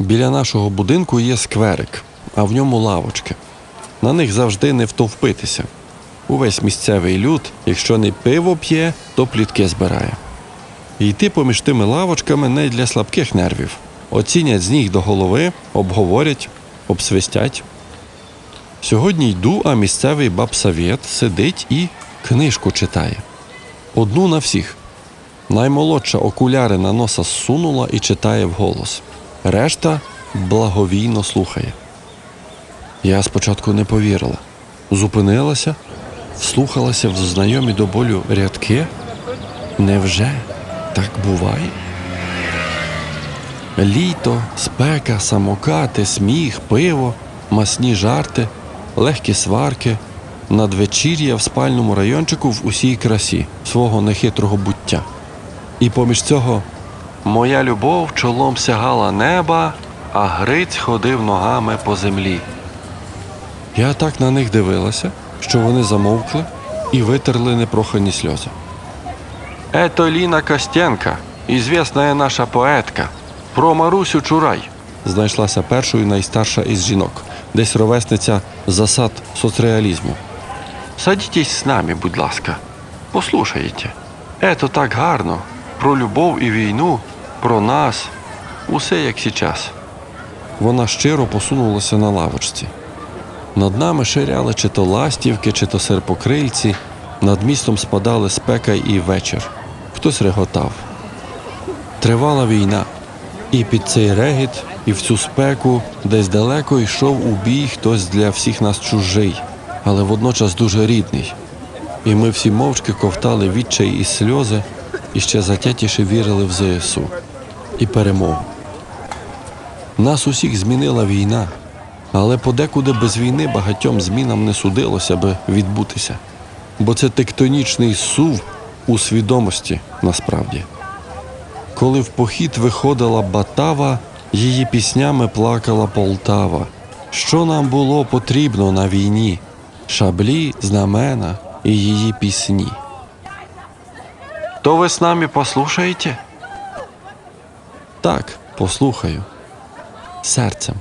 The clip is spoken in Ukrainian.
Біля нашого будинку є скверик, а в ньому лавочки. На них завжди не втовпитися. Увесь місцевий люд, якщо не пиво п'є, то плітки збирає. Йти поміж тими лавочками не для слабких нервів. Оцінять з ніг до голови, обговорять, обсвистять. Сьогодні йду, а місцевий бабсавєт сидить і книжку читає. Одну на всіх. Наймолодша окуляри на носа зсунула і читає вголос. Решта благовійно слухає. Я спочатку не повірила. Зупинилася, вслухалася в знайомі до болю рядки. Невже так буває? Літо, спека, самокати, сміх, пиво, масні жарти, легкі сварки, надвечір'я в спальному райончику в усій красі свого нехитрого буття. І поміж цього моя любов чолом сягала неба, а Гриць ходив ногами по землі. Я так на них дивилася, що вони замовкли і витерли непрохані сльози. Это Ліна Костенка, ізвісна наша поетка, про Марусю Чурай. Знайшлася першою найстарша із жінок, десь ровесниця засад соцреалізму. Садітесь з нами, будь ласка, послухайте. Ето так гарно. Про любов і війну, про нас, усе як сейчас. Вона щиро посунулася на лавочці. Над нами ширяли чи то ластівки, чи то серпокрильці, над містом спадали спека і вечір. Хтось реготав. Тривала війна, і під цей регіт, і в цю спеку десь далеко йшов у бій хтось для всіх нас чужий, але водночас дуже рідний. І ми всі мовчки ковтали відчай і сльози, і ще затятіше вірили в ЗСУ і перемогу. Нас усіх змінила війна, але подекуди без війни багатьом змінам не судилося би відбутися, бо це тектонічний сув у свідомості насправді. Коли в похід виходила Батава, її піснями плакала Полтава. Що нам було потрібно на війні? Шаблі, знамена і її пісні. То ви з нами послухаєте? Так, послухаю. Серцем.